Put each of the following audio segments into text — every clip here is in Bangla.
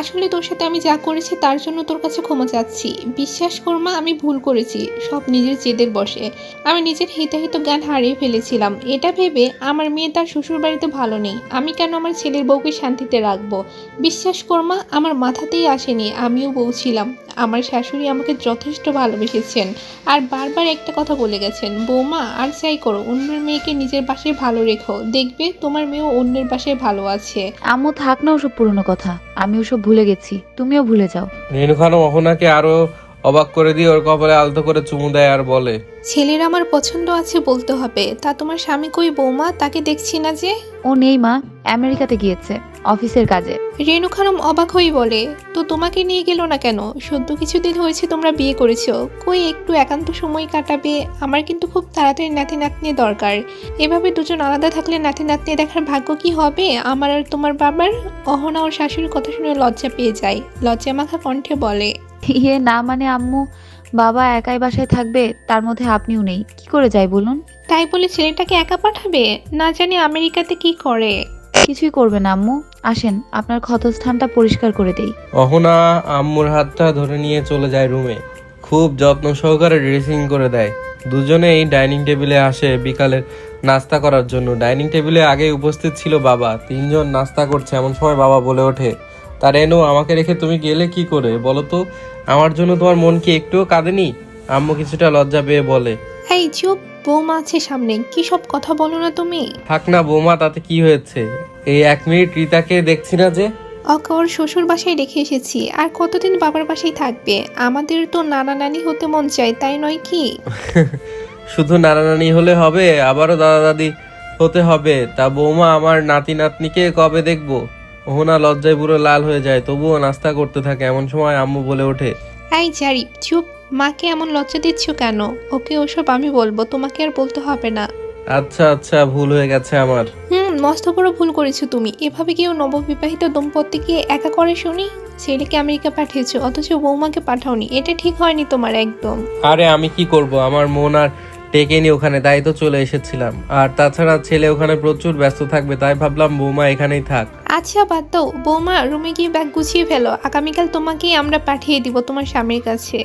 আসলে তোর সাথে আমি যা করেছি তার জন্য তোর কাছে ক্ষমা চাচ্ছি। বিশ্বাস করমা আমি ভুল করেছি। সব নিজের জেদের বসে আমি নিজের হিতাহিত জ্ঞান হারিয়ে ফেলেছিলাম। এটা ভেবে আমার মেয়ে তার শ্বশুর বাড়িতে ভালো নেই। আমি কেন আমার ছেলের বউকে শান্তিতে রাখব? বিশ্বাস করমা আমার মাথাতেই আসেনি। আমিও বউ ছিলাম। আমার শাশুড়ি আমাকে যথেষ্ট ভালোবেসেছেন। আর বারবার একটা কথা বলে গেছেন বৌমা আর যাই করো অন্যের মেয়েকে নিজের বাসায় ভালো রেখো। দেখবে তোমার মেয়েও অন্যের বাসায় ভালো আছে। আম্মু থাক না ওসব পুরনো কথা। আমি ওসব ভুলে গেছি। তুমিও ভুলে যাও। রেণু খানম অহনাকে আরও অবাক করে দিয়ে ওর কপালে আলতো করে চুমু দেয় আর বলে ছেলের আমার পছন্দ আছে বলতে হবে। তা তোমার স্বামী কই বৌমা? তাকে দেখছি না যে? ও নেই মা আমেরিকাতে গিয়েছে অফিসের কাজে। রেণু খানম অবাক হয়ে বলে তো তোমাকে নিয়ে গেল না কেন? সদ্য কিছুদিন হয়েছে তোমরা বিয়ে করেছ। কই একটু একান্ত সময় কাটাবে? আমার কিন্তু খুব তাড়াতাড়ি নাতি নাতনি দরকার। এভাবে দুজন আলাদা থাকলে নাতি নাতনি দেখার ভাগ্য কি হবে? আমার আর তোমার বাবার অহনা ওর শাশুড়ির কথা শুনে লজ্জা পেয়ে যায়। লজ্জা মাখা কণ্ঠে বলে ইয়ে না মানে আম্মু বাবা একাই বাসায় থাকবে তার মধ্যে আপনিও নেই। কি করে যাই বলুন? তাই বলে ছেলেটাকে একা পাঠাবে? না জানি আমেরিকাতে কি করে। কিছুই করবে না আম্মু। আসেন আপনার ক্ষতস্থানটা পরিষ্কার করে দেই। অহনা আম্মুর হাতটা ধরে নিয়ে চলে যায় রুমে। খুব যত্ন সহকারে ড্রেসিং করে দেয়। দুজনেই ডাইনিং টেবিলে আসে বিকালের নাস্তা করার জন্য। ডাইনিং টেবিলে আগে উপস্থিত ছিল বাবা। তিনজন নাস্তা করছে এমন সময় বাবা বলে ওঠে তার এনো আমাকে রেখে তুমি গেলে কি করে? বলো তো। আমার জন্য তোমার মন কি একটুও কাঁদেনি? আম্মু কিছুটা লজ্জা পেয়ে বলে এই চুপ বৌমা আছে সামনে কি সব কথা বলো না তুমি? থাক না বৌমা তাতে কি হয়েছে? এই এক মিনিট রিতাকে দেখছি না যে। ওকে ওর শ্বশুর বাসায় রেখে এসেছি আর কতদিন বাবার বাসায় থাকবে? আমাদের তো নানা নানি হতে মন চায় তাই নয় কি? শুধু নানা নানি হলে হবে আবারও দাদা দাদি হতে হবে। তা বৌমা আমার নাতি নাতনিকে কবে দেখব? ওহনা লজ্জায় পুরো লাল হয়ে যায় তবুও নাস্তা করতে থাকে এমন সময় আম্মু বলে ওঠে এই জারি চুপ মাকে এমন লজ্জা দিচ্ছ কেন? ওকে ওসব আমি বলব তোমাকে আর বলতে হবে না। আচ্ছা আচ্ছা ভুল হয়ে গেছে আমার। হুম মস্ত বড় ভুল করেছ তুমি। এভাবে কেউ নববিবাহিত দম্পতিকে একা করে শুনি? ছেলেকে আমেরিকা পাঠিয়েছো অথচ বৌমাকে পাঠাওনি এটা ঠিক হয়নি তোমার একদম। আরে আমি কি করব? আমার মন আর টেকেনি ওখানে তাই তো চলে এসেছিলাম। আর তাছাড়া ছেলে ওখানে প্রচুর ব্যস্ত থাকবে তাই ভাবলাম বৌমা এখানেই থাক। আচ্ছা বাদ দাও। বৌমা রুমে গিয়ে ব্যাগ গুছিয়ে ফেলো। আগামীকাল তোমাকেই আমরা পাঠিয়ে দিব তোমার স্বামীর কাছে।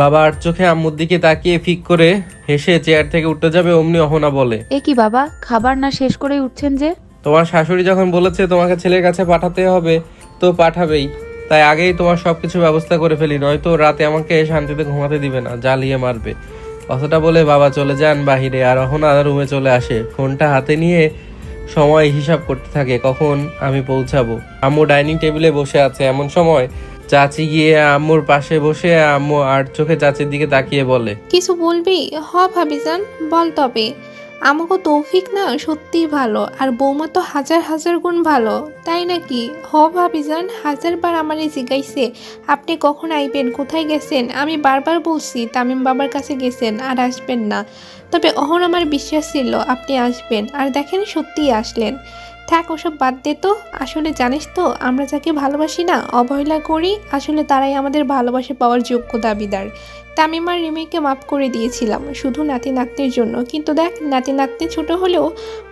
বাবা আর চোখে আম্মুর দিকে তাকিয়ে ফিক করে হেসে চেয়ার থেকে উঠতে যাবে অমনি অহনা বলে। এ কি বাবা খাবার না শেষ করেই উঠছেন যে? তোমার শাশুড়ি যখন বলেছে তোমাকে ছেলের কাছে পাঠাতে হবে তো পাঠাবেই। তাই আগেই তোমার সবকিছু ব্যবস্থা করে ফেলি নয়তো রাতে আমাকে শান্তিতে ঘুমাতে দিবে না জ্বালিয়ে মারবে। কথাটা বলে বাবা চলে যান বাহিরে আর অহনা রুমে চলে আসে। ফোনটা হাতে নিয়ে সময় হিসাব করতে থাকে, কখন আমি পৌঁছাবো। আম্মু ডাইনিং টেবিলে বসে আছে এমন সময় চাচি গিয়ে আম্মুর পাশে বসে আম্মু আর চোখে চাচির দিকে তাকিয়ে বলে, কিছু বলবি? হ ভাবিজান, বল তবে। আমাকে তৌফিক না সত্যি ভালো, আর বৌমা তো হাজার হাজার গুণ ভালো, তাই নাকি? হ ভাবি যান হাজারবার আমারে জিগাইছে আপনি কখন আইবেন? কোথায় গেছেন? আমি বারবার বলছি, তামিম বাবার কাছে গেছেন আর আসবেন না। তবে অহন আমার বিশ্বাস ছিল, আপনি আসবেন। আর দেখেন সত্যিই আসলেন। থাক, ওসব বাদ দে তো। আসলে জানিস তো, আমরা যাকে ভালোবাসি না অবহেলা করি, আসলে তারাই আমাদের ভালোবাসা পাওয়ার যোগ্য দাবিদার। তামিম আর রিমিকে মাফ করে দিয়েছিলাম, শুধু নাতি নাতনির জন্য। কিন্তু দেখ নাতি নাতনি ছোট হলেও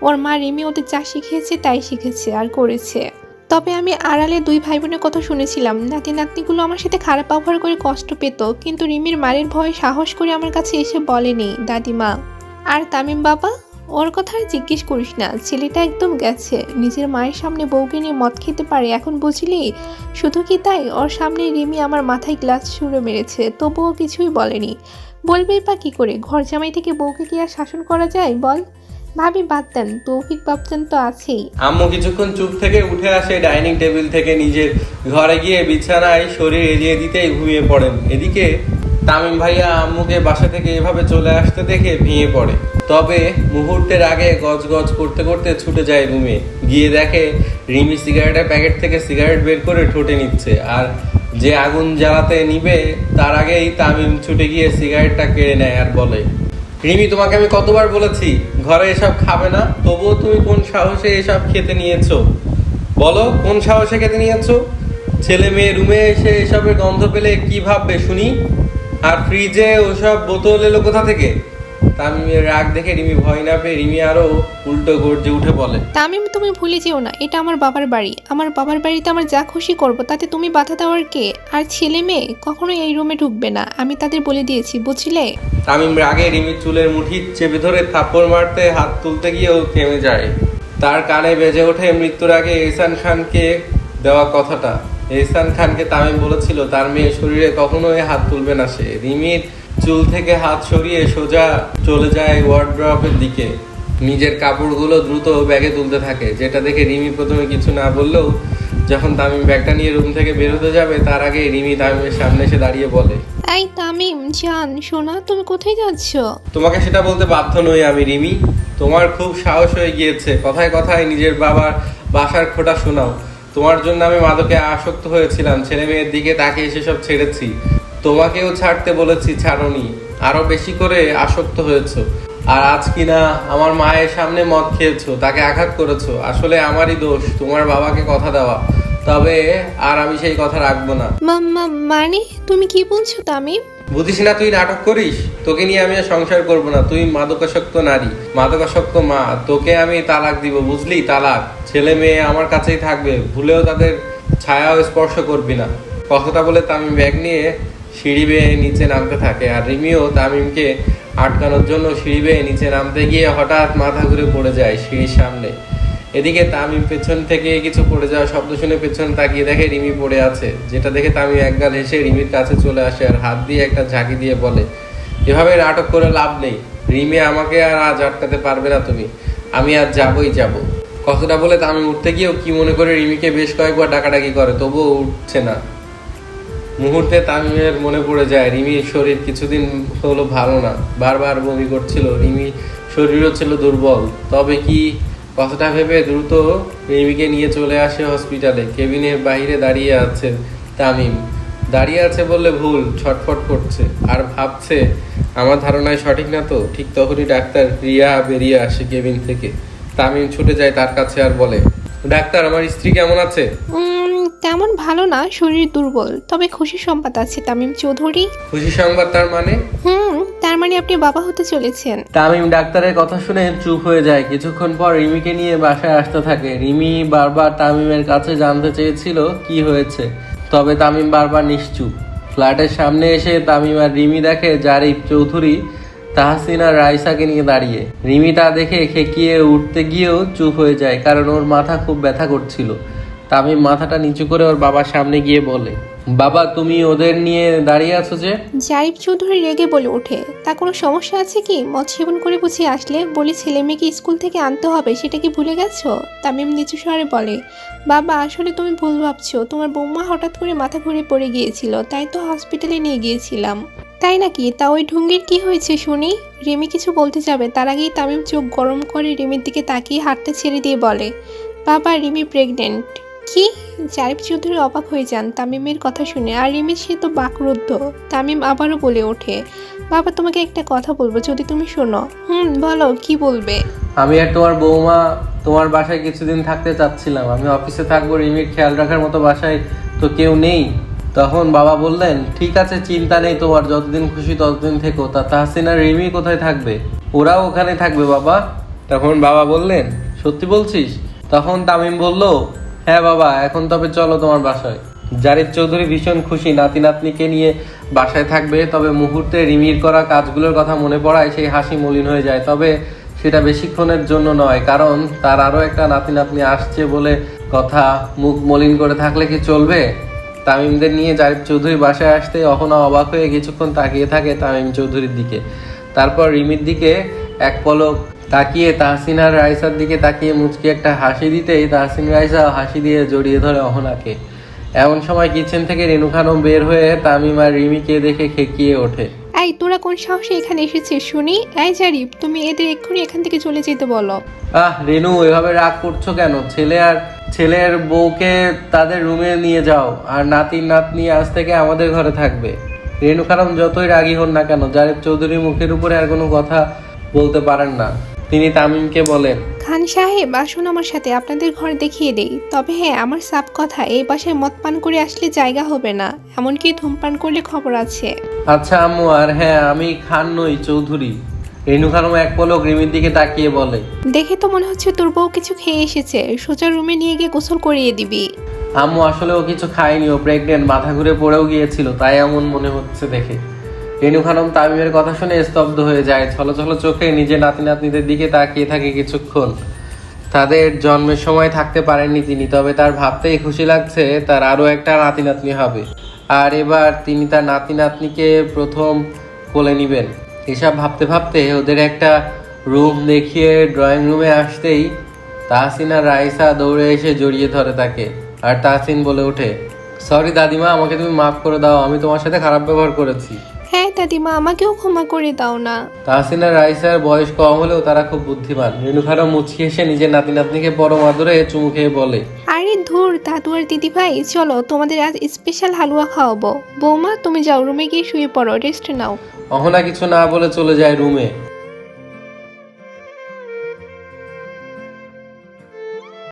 ওর মা রিমি ওদের যা শিখিয়েছে তাই শিখেছে আর করেছে। তবে আমি আড়ালে দুই ভাই বোনের কথা শুনেছিলাম। নাতি নাতনিগুলো আমার সাথে খারাপ ব্যবহার করে কষ্ট পেত, কিন্তু রিমির মারের ভয়ে সাহস করে আমার কাছে এসে বলেনি, দাদিমা। আর তামিম বাবা? ওর কথা আর জিজ্ঞেস করিস না। ছেলেটা একদম গেছে। নিজের মায়ের সামনে বউকে নিয়ে মদ খেতে পারে, এখন বুঝলি? শুধু কি তাই? ওর সামনে রিমি আমার মাথায় গ্লাস ছুঁড়ে মেরেছে, তবুও কিছুই বলেনি। বলবেই বা কি করে? ঘর জামাই থেকে বউকে কি আর শাসন করা যায়, বল? ভাবি, বাদ দেন, তৌফিক বাপচান তো আছেই। আম্মু কিছুক্ষণ চুপ থেকে উঠে আসে ডাইনিং টেবিল থেকে নিজের ঘরে গিয়ে বিছানায় শরীর এড়িয়ে দিতেই ঘুমিয়ে পড়েন। এদিকে তামিম ভাইয়া আম্মুকে বাসা থেকে এভাবে চলে আসতে দেখে ভেঙে পড়ে। তবে মুহূর্তের আগে গজগজ করতে করতে ছুটে যায় রুমে। গিয়ে দেখে, রিমি সিগারেটের প্যাকেট থেকে সিগারেট বের করে ঠোঁটে নিচ্ছে। আর যে আগুন জ্বালাতে নিবে, তার আগেই তামিম ছুটে গিয়ে সিগারেটটা কেড়ে নেয় আর বলে, রিমি, তোমাকে আমি কতবার বলেছি, ঘরে এসব খাবে না। তবুও তুমি কোন সাহসে এসব খেতে নিয়েছো? বলো, কোন সাহসে খেতে নিয়েছো? ছেলে মেয়ে রুমে এসে এসবের গন্ধ পেলে কি ভাববে শুনি? আর ফ্রিজে ওসব বোতল এলো কোথা থেকে? তামিমের রাগ দেখে রিমি ভয় না পেয়ে রিমি আরও উল্টো গর্জে উঠে বলে তামিম তুমি ভুলে যেও না এটা আমার বাবার বাড়ি। আমার বাবার বাড়িতে আমার যা খুশি করব তাতে তুমি বাধা দেওয়ার কে? আর ছেলে মেয়ে কখনো এই রুমে ঢুকবে না আমি তাদের বলে দিয়েছি বুঝলে? তামিম রাগে রিমির চুলের মুঠি চেপে ধরে থাপ্পড় মারতে হাত তুলতে গিয়েও থেমে যায়। তার কানে বেজে ওঠে মৃত্যুর আগে এহসান খানকে দেওয়া কথাটা। এহসান খানকে তামিম বলেছিল তার মেয়ে শরীরে কখনোই হাত তুলবে না সে। রিমির চুল থেকে হাত সরিয়ে সোজা চলে যায় ওয়ার্ড্রপের দিকে। নিজের কাপড়গুলো দ্রুত ব্যাগে তুলতে থাকে যেটা দেখে রিমি প্রথমে কিছু না বললেও যখন তামিম ব্যাগটা নিয়ে রুম থেকে বের হতে যাবে তার আগে রিমি তামিমের সামনে এসে দাঁড়িয়ে বলে এই তামিম জান সোনা তুমি কোথায় যাচ্ছ? তোমাকে সেটা বলতে বাধ্য নই আমি রিমি। তোমার খুব সাহস হয়ে গিয়েছে। কথায় কথায় নিজের বাবার বাসার খোটা শোনাও। তোমার জন্য আমি মাদকে আসক্ত হয়েছিলাম। ছেলে মেয়ের দিকে তাকিয়ে সেসব ছেড়েছি। তোমাকেও ছাড়তে বলেছি, ছাড়নি। আরও বেশি করে আসক্ত হয়েছো। আর আজ কিনা আমার মায়ের সামনে মদ খেয়েছো, তাকে আঘাত করেছ। আসলে আমারই দোষ, তোমার বাবাকে কথা দেওয়া। তবে আর আমি সেই কথা রাখব না। মানে? তুমি কি বলছো তামিম? বুঝিস না তুই নাটক করিস? তোকে নিয়ে আমি সংসার করব না। তুই মাদকাসক্ত নারী। মাদকাসক্ত মা। তোকে আমি তালাক দিব, বুঝলি? তালাক। ছেলে মেয়ে আমার কাছেই থাকবে। ভুলেও তাদের ছায়াও স্পর্শ করবি না। কথাটা বলে তামিম ব্যাগ নিয়ে সিঁড়ি বেয়ে নিচে নামতে থাকে আর রিমিও তামিমকে আটকানোর জন্য সিঁড়ি বেয়ে নিচে নামতে গিয়ে হঠাৎ মাথা ঘুরে পড়ে যায় সিঁড়ির সামনে। এদিকে তামিম পেছন থেকে কিছু পড়ে যাওয়া শব্দ শুনে পেছন তাকিয়ে দেখে রিমি পড়ে আছে, যেটা দেখে তামিম একগাল হেসে রিমির কাছে চলে আসে আর হাত দিয়ে একটা ঝাঁকি দিয়ে বলে, এভাবে নাটক করে লাভ নেই। রিমি আমাকে আর আজ আটকাতে পারবে না তুমি। আমি আজ যাবই যাব। কথাটা বলে তামিম উঠতে গিয়েও কি মনে করে রিমিকে বেশ কয়েকবার ডাকাডাকি করে, তবুও উঠছে না। মুহূর্তে তামিমের মনে পড়ে যায়, রিমির শরীর কিছুদিন হলো ভালো না। বারবার বমি করছিল। রিমি শরীরও ছিল দুর্বল। তবে কি কথাটা ভেবে দ্রুত প্রেমিকে নিয়ে চলে আসে হসপিটালে কেবিনের বাইরে দাঁড়িয়ে আছে তামিম। দাঁড়িয়ে আছে বললে ভুল, ছটফট করছে। আর ভাবছে, আমার ধারণায় সঠিক না তো? ঠিক তখনই ডাক্তার রিয়া বেরিয়ে আসে কেবিন থেকে। তামিম ছুটে যায় তার কাছে আর বলে, ডাক্তার, আমার স্ত্রী কেমন আছে? তেমন ভালো না শরীর দুর্বল। তবে খুশি সম্পাদ আছে তামিম চৌধুরী। খুশি সংবাদ তার মানে? হুম তার মানে আপনি বাবা হতে চলেছেন। তামিম ডাক্তারের কথা শুনে চুপ হয়ে যায়। কিছুক্ষণ পর রিমিকে নিয়ে বাসায় আসতে থাকে। রিমি বারবার তামিমের কাছে জানতে চেয়েছিল কি হয়েছে। তবে তামিম বারবার নিশ্চুপ। ফ্ল্যাটের সামনে এসে তামিম আর রিমি দেখে জারিফ চৌধুরী তাহসিনা রাইসাকে নিয়ে দাঁড়িয়ে। রিমি তা দেখে খেকিয়ে উঠতে গিয়েও চুপ হয়ে যায় কারণ ওর মাথা খুব ব্যথা করছিল। তামিম মাথাটা নিচু করে ওর বাবার সামনে গিয়ে বলে, বাবা, তুমি ওদের নিয়ে দাঁড়িয়ে আছো যে? জারিফ চৌধুরী রেগে বলে ওঠে। তা কোনো সমস্যা আছে কি? মদ সেবন করে বুঝি আসলে? বলি, ছেলে মেয়েকে স্কুল থেকে আনতে হবে, সেটা কি ভুলে গেছো? তামিম নিচু স্বরে বলে, বাবা, আসলে তুমি ভুল ভাবছ। তোমার বৌমা হঠাৎ করে মাথা ঘুরে পড়ে গিয়েছিল, তাই তো হসপিটালে নিয়ে গিয়েছিলাম। তাই নাকি? তা ওই ঢুঙ্গির কি হয়েছে শুনি? রিমি কিছু বলতে যাবে। তার আগেই তামিম চোখ গরম করে রিমির দিকে তাকিয়ে হাঁটতে ছেড়ে দিয়ে বলে, বাবা, রিমি প্রেগনেন্ট কি? জারিফ চৌধুরী অবাক হয়ে যান তামিমের কথা শুনে, আর রিমি সে তো বাকরুদ্ধ। তামিম আবারও বলে ওঠে, বাবা, তোমাকে একটা কথা বলব, যদি তুমি শোনো। হুম, বলো, কি বলবে? আমি আর তোমার বৌমা তোমার বাসায় কিছুদিন থাকতে চাচ্ছিলাম। আমি অফিসে থাকব, রিমির খেয়াল রাখার মতো বাসায় তো কেউ নেই। তখন বাবা বললেন, ঠিক আছে, চিন্তা নেই তোমার, যতদিন খুশি ততদিন থেকো। তা তাহসিন রিমি কোথায় থাকবে? ওরাও ওখানে থাকবে বাবা। তখন বাবা বললেন, সত্যি বলছিস? তখন তামিম বলল হ্যাঁ বাবা, এখন তবে চলো তোমার বাসায়। জারিদ চৌধুরী ভীষণ খুশি, নাতি নাতনিকে নিয়ে বাসায় থাকবে, তবে মুহূর্তে রিমির করা কাজগুলোর কথা মনে পড়ায় সেই হাসি মলিন হয়ে যায়। তবে সেটা বেশিক্ষণের জন্য নয়, কারণ তার আরও একটা নাতি নাতনি আসছে বলে কথা। মুখ মলিন করে থাকলে কি চলবে? তামিমদের নিয়ে জারিফ চৌধুরী বাসায় আসতে অহনা অবাক হয়ে কিছুক্ষণ তাকিয়ে থাকে তামিম চৌধুরীর দিকে। তারপর রিমির দিকে এক পলক তাকিয়ে তাহসিন আর রাইসার দিকে তাকিয়ে মুচকি একটা হাসি দিতেই তাহসিন রাইসা হাসি দিয়ে জড়িয়ে ধরে অহনাকে। এমন সময় কিচেন থেকে রেণু খানম বের হয়ে তামিম আর রিমিকে দেখে খেকিয়ে ওঠে। এই তোরা কোন সাহসে এখানে এসেছিস শুনি? এই জারিফ তুমি এদের এক্ষুনি এখান থেকে চলে যেতে বলো। আহ রেনু এভাবে রাগ করছ কেন? ছেলে আর ছেলের বউকে তাদের রুমে নিয়ে যাও আর নাতি নাতনি আজ থেকে আমাদের ঘরে থাকবে। রেনু খানম যতই রাগী হন না কেন জারিফ চৌধুরী মুখের উপরে আর কোনো কথা বলতে পারেন না। তিনি তামিমকে বলেন খান সাহেব আসুন আমার সাথে আপনাদের ঘর দেখিয়ে দেই। তবে হ্যাঁ আমার সাপ কথা এই বাসায় মদ পান করে আসলে জায়গা হবে না। এমনকি ধূমপান করলে খবর আছে। আচ্ছা আম্মু আর হ্যাঁ আমি খান নই চৌধুরী। রেণু খানম এক পলক রিমির দিকে তাকিয়ে বলে দেখে তো মনে হচ্ছে তোর বউ কিছু খেয়ে এসেছে সোজা রুমে নিয়ে গিয়ে গোসল করিয়ে দিবি। আম্মু আসলে ও কিছু খায়নি ও প্রেগনেন্ট মাথা ঘুরে পড়েও গিয়েছিল তাই এমন মনে হচ্ছে দেখে। রেণু খানম তামিমের কথা শুনে স্তব্ধ হয়ে যায়। ছলো ছলো চোখে নিজের নাতি নাতনিদের দিকে তাকিয়ে থাকে কিছুক্ষণ। তাদের জন্মের সময় থাকতে পারেননি তিনি, তবে তার ভাবতেই খুশি লাগছে তার আরও একটা নাতি নাতনি হবে। আর এবার তিনি তার নাতি নাতনিকে প্রথম কোলে নেবেন। এসব ভাবতে ভাবতে ওদের একটা রুম দেখিয়ে ড্রয়িং রুমে আসতেই তাহসিন আর রাইসা দৌড়ে এসে জড়িয়ে ধরে তাকে। আর তাহসিন বলে ওঠে, সরি দাদিমা, আমাকে তুমি মাফ করে দাও, আমি তোমার সাথে খারাপ ব্যবহার করেছি। দাদিমা আমাকেও ক্ষমা করে দাও না। তাহসিনা রাইসার বয়স কম হলেও তারা খুব বুদ্ধিমান। রেণুখারা মুচকি এসে নিজের নাতি নাতনিকে বড় মাদুরে চুমু খেয়ে বলে আরে ধুর দাদু আর দিদি ভাই চলো তোমাদের আজ স্পেশাল হালুয়া খাওয়াবো। বৌমা তুমি যাও রুমে গিয়ে শুয়ে পড়ো রেস্ট নাও। অহনা কিছু না বলে চলে যায় রুমে।